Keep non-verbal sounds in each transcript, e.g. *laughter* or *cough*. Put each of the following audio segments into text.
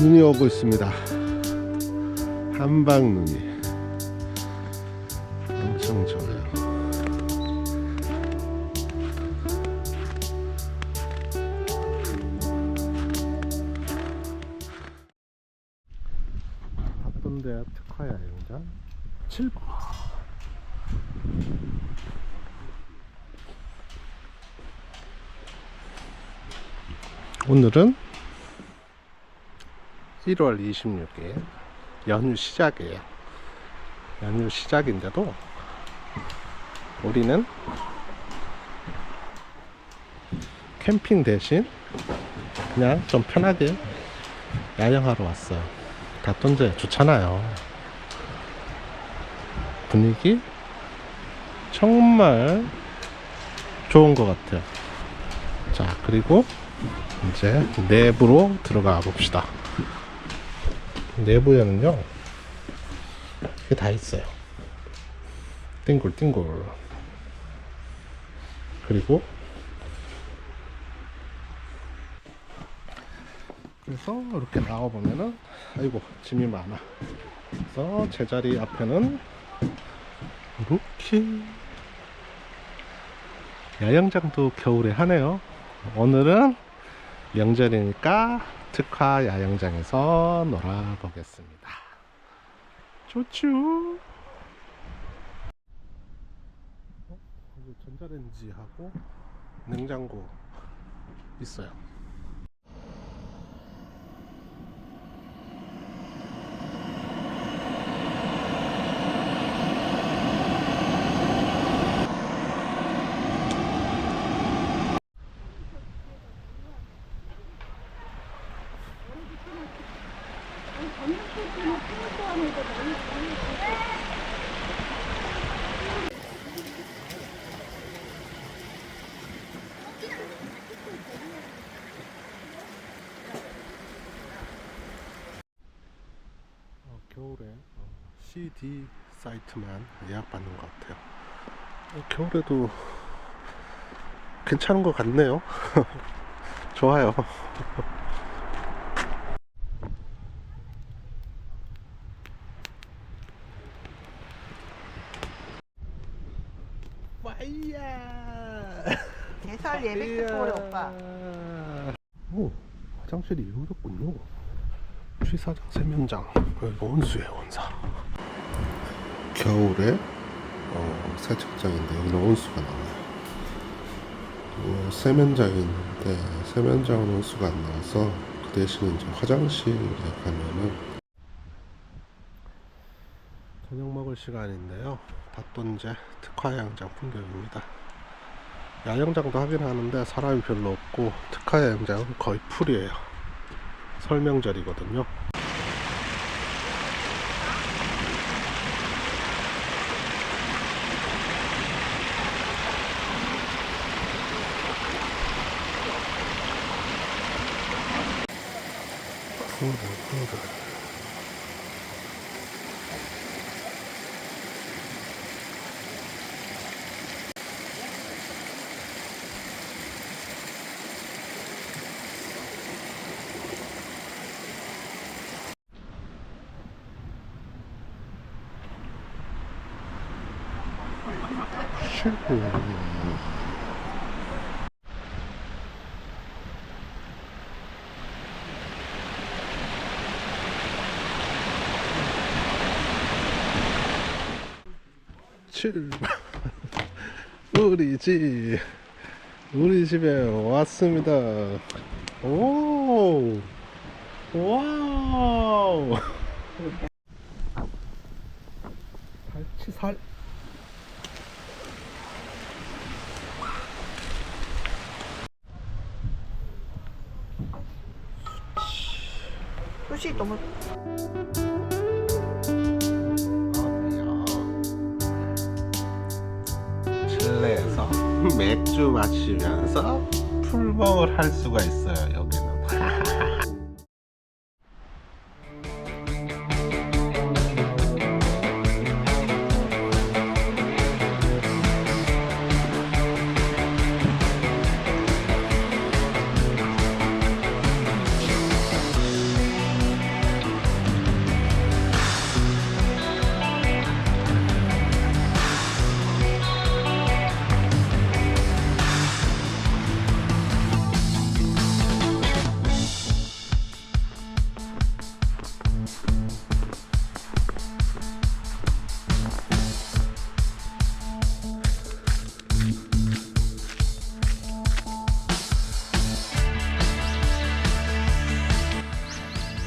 눈이 오고 있습니다. 한방 눈이 엄청 좋아요. 바쁜데 특화 여행자 7번. 오늘은 1월 26일 연휴 시작이에요. 연휴 시작인데도 우리는 캠핑 대신 그냥 좀 편하게 야영하러 왔어요. 닷돈제 좋잖아요. 분위기 정말 좋은 것 같아요. 자, 그리고 이제 내부로 들어가 봅시다. 내부에는요, 이게 다 있어요. 띵굴 띵굴. 그리고, 그래서 이렇게 나와보면은, 아이고, 짐이 많아. 그래서 제자리 앞에는, 이렇게, 야영장도 겨울에 하네요. 오늘은 명절이니까 특화 야영장에서 놀아보겠습니다. 좋죠? 어? 전자레인지하고 냉장고 있어요. 어, 겨울에 어, CD 사이트만 예약받는 것 같아요. 어, 겨울에도 괜찮은 것 같네요. *laughs* 좋아요. *laughs* 와이야. 개설 예배 특보래 오빠. 오, 화장실이 이렇군요. 취사장 세면장, 여기 온수에 온사. 겨울에 어, 세척장인데 여기는 온수가 나와요. 어, 세면장인데 세면장은 온수가 안 나와서 그 대신 이제 화장실에 가면은 저녁 먹을 시간인데요. 닷돈제 특화야영장 풍경입니다. 야영장도 하긴 하는데 사람이 별로 없고 특화 야영장은 거의 풀이에요. 설명절이거든요. 푸들 푸들 슈 출발 우리 집 우리 집에 왔습니다. 오 와우. 살치살 수시 너무 실내에서 *laughs* 맥주 마시면서 풀먹을 할 수가 있어요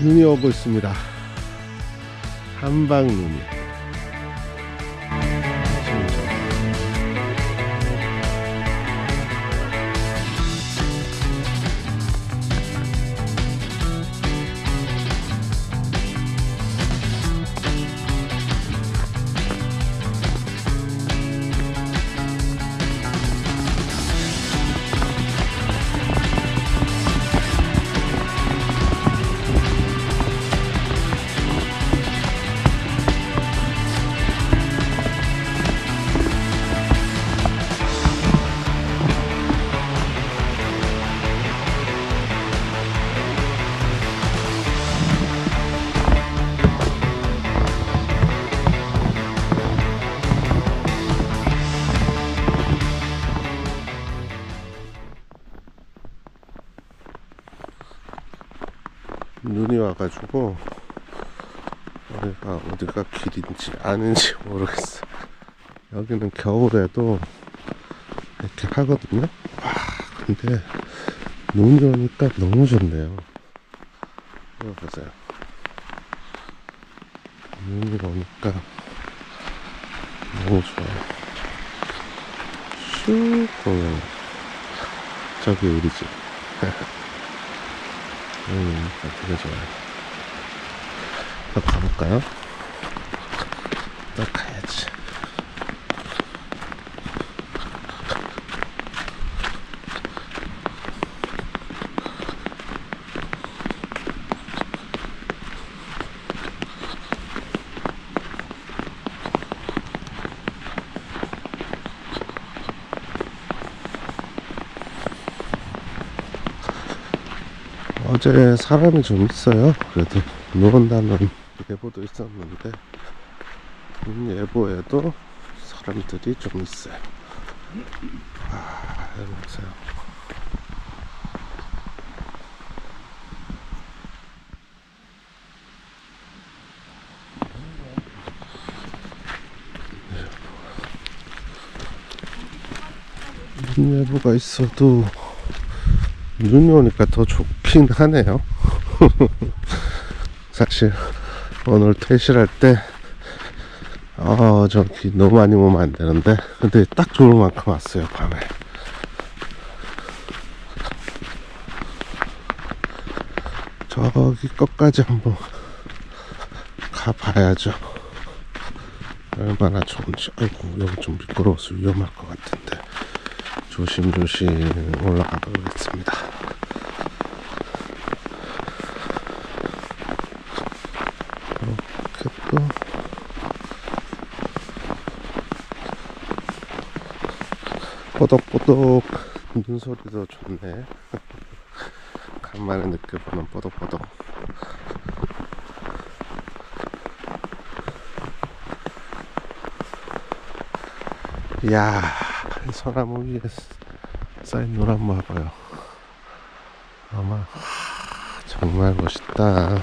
눈이 오고 있습니다. 한방 눈이. 눈이 와가지고 여기가 어디가 길인지 아는지 *laughs* 모르겠어. 여기는 겨울에도 이렇게 하거든요. 와, 근데 눈이 오니까 너무 좋네요. 이거 보세요. 눈이 오니까 너무 좋아요. 슉 보면 저기 우리 집. *laughs* 음, 되게 좋아요. 더 가볼까요? 또 가야지. 어제 사람이 좀 있어요. 그래도 눈 온다는 예보도 있었는데 눈 예보에도 사람들이 좀 있어요. 아, 보세요. 눈 예보가 있어도 눈이 오니까 더 좋긴 하네요. *laughs* 사실 오늘 퇴실할 때 어, 저기 너무 많이 오면 안 되는데 근데 딱 좋을 만큼 왔어요 밤에. 저기 끝까지 한번 가봐야죠. 얼마나 좋은지. 아이고 여기 좀 미끄러워서 위험할 것 같은데 조심조심 올라가 보겠습니다. 이렇게 또 뽀덕뽀덕 눈소리도 좋네. *laughs* 간만에 느껴보는 뽀덕뽀덕. 이야, 이 소나무 위에 쌓인 노란 거 봐봐요. 아마 정말 멋있다.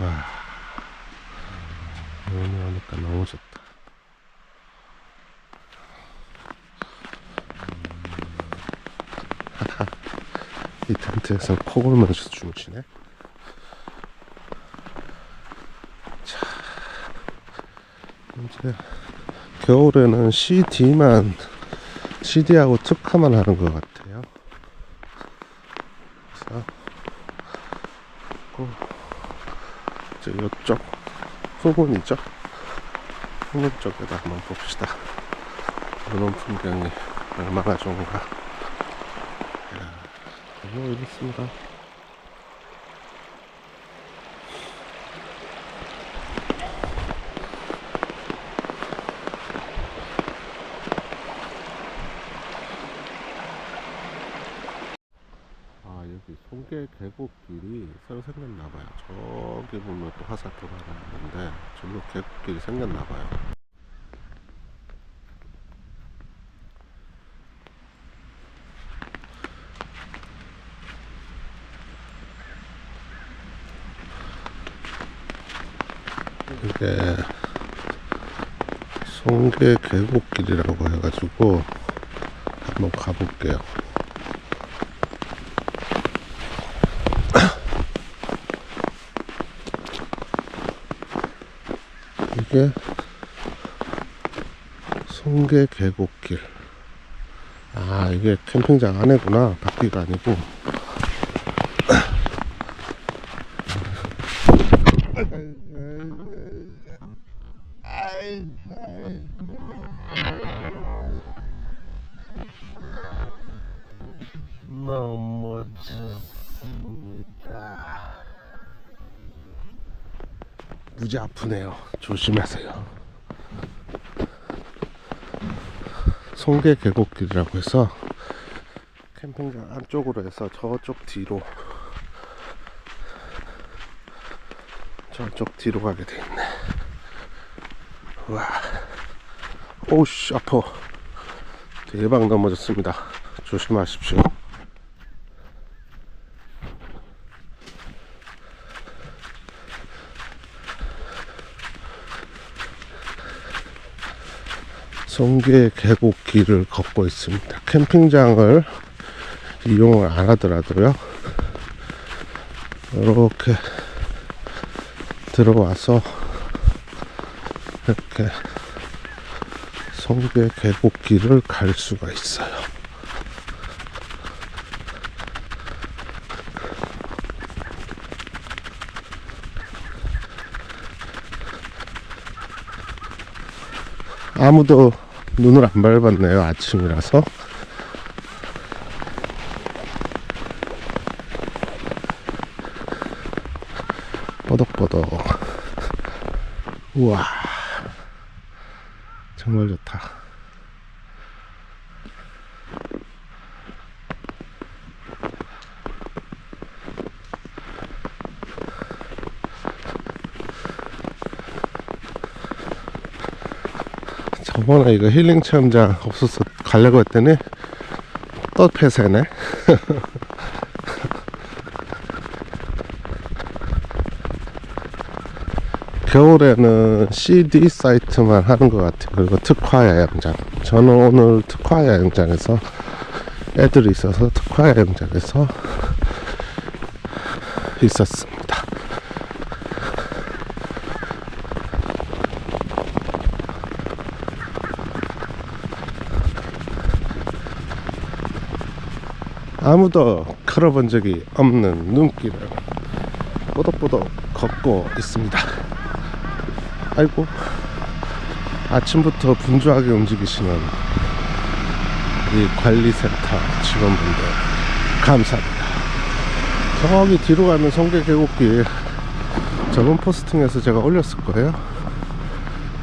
아, 너무 좋다. 이 텐트에서 코 골면서 주무시네. 자, 이제 겨울에는 CD만 CD하고 특화만 하는 것 같아요. 그래서 그 이제 이쪽 후문이죠. 후문 쪽에다 한번 봅시다. 이런 풍경이 얼마나 좋은가. 너무 이렇습니다. 아 여기 송계 계곡길이 새로 생겼나봐요. 저기 보면 또 화살표가 하나 있는데 저기로 계곡길이 생겼나봐요. 이게 송계 계곡길이라고 해가지고 한번 가볼게요. *clears throat* 이게 송계 계곡길. 아, 이게 캠핑장 안에구나. 밖이가 아니고. 아프네요. 조심하세요. 송계 계곡길이라고 해서 캠핑장 안쪽으로 해서 저쪽 뒤로 저쪽 뒤로 가게 돼 있네. 와, 오씨 아파. 대박 넘어졌습니다. 조심하십시오. 송계 계곡길을 걷고 있습니다. 캠핑장을 이용을 안 하더라도요. 이렇게 들어와서 이렇게 송계 계곡길을 갈 수가 있어요. 아무도 눈을 안 밟았네요. 아침이라서. 뻐덕뻐덕. 우와. 정말 좋다. 저번에 이거 힐링 체험장 없어서 가려고 했더니 또 폐쇄네. *laughs* 겨울에는 CD 사이트만 하는 것 같아요. 그리고 특화 야영장. 저는 오늘 특화 야영장에서 애들이 있어서 특화 야영장에서 있었습니다. 아무도 걸어본 적이 없는 눈길을 뽀덕뽀덕 걷고 있습니다. 아이고 아침부터 분주하게 움직이시는 이 관리센터 직원분들 감사합니다. 저기 뒤로 가면 성계 계곡길 저번 포스팅에서 제가 올렸을 거예요.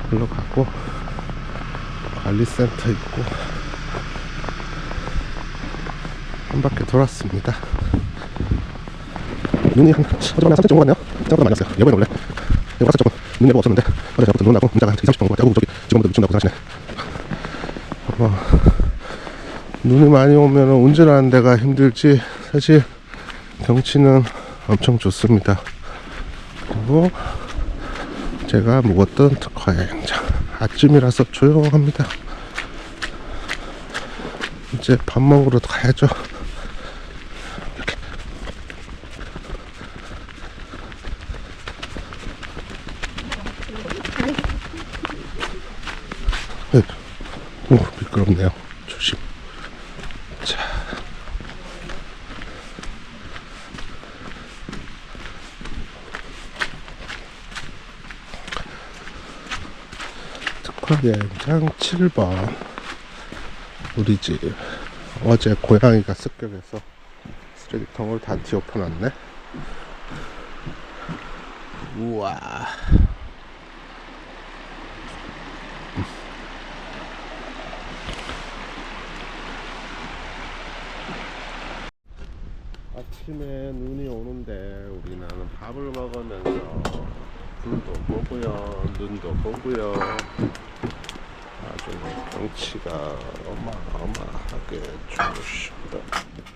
글로 가고 관리센터 있고 한 바퀴 돌았습니다. 눈이 한 어제보다 3cm 온것 같네요. 생각보다 많이 왔어요. 예보에 원래 예보 왔었죠. 눈 예보 없었는데 어제 저부터 눈 나고 문자가 2, 30분 온것 같아요. 저기 직원분들 미친다고 생각하시네. 어, 눈이 많이 오면 운전하는 데가 힘들지 사실 경치는 엄청 좋습니다. 그리고 제가 묵었던 특화 여행장 아침이라서 조용합니다. 이제 밥 먹으러 가야죠. 네. 오, 미끄럽네요. 조심. 자. 특화여행장 7번. 우리 집. 어제 고양이가 습격해서 쓰레기통을 다 뒤엎어놨네. 우와. 아침에 눈이 오는데 우리는 밥을 먹으면서 불도 보고요, 눈도 보고요. 아주 경치가 어마어마하게 좋습니다.